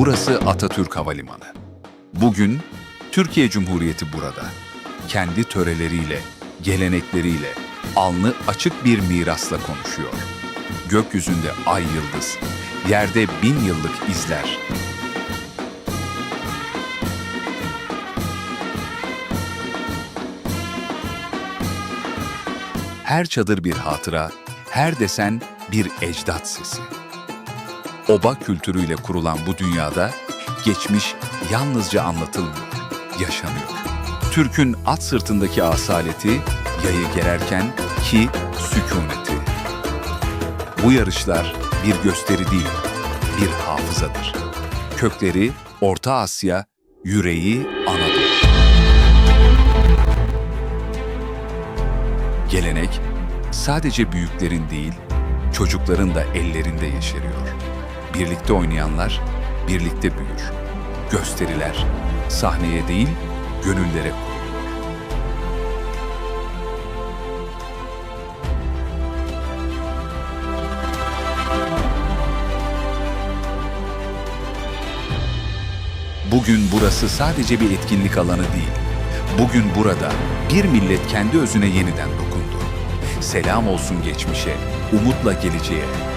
Burası Atatürk Havalimanı. Bugün Türkiye Cumhuriyeti burada. Kendi töreleriyle, gelenekleriyle, alnı açık bir mirasla konuşuyor. Gökyüzünde ay yıldız, yerde bin yıllık izler. Her çadır bir hatıra, her desen bir ecdat sesi. Oba kültürüyle kurulan bu dünyada geçmiş yalnızca anlatılmıyor, yaşanıyor. Türk'ün at sırtındaki asaleti, yayı gererken ki sükuneti. Bu yarışlar bir gösteri değil, bir hafızadır. Kökleri Orta Asya, yüreği Anadolu. Gelenek sadece büyüklerin değil, çocukların da ellerinde yeşeriyor. Birlikte oynayanlar birlikte büyür. Gösteriler sahneye değil, gönüllere kurulur. Bugün burası sadece bir etkinlik alanı değil. Bugün burada bir millet kendi özüne yeniden dokundu. Selam olsun geçmişe, umutla geleceğe.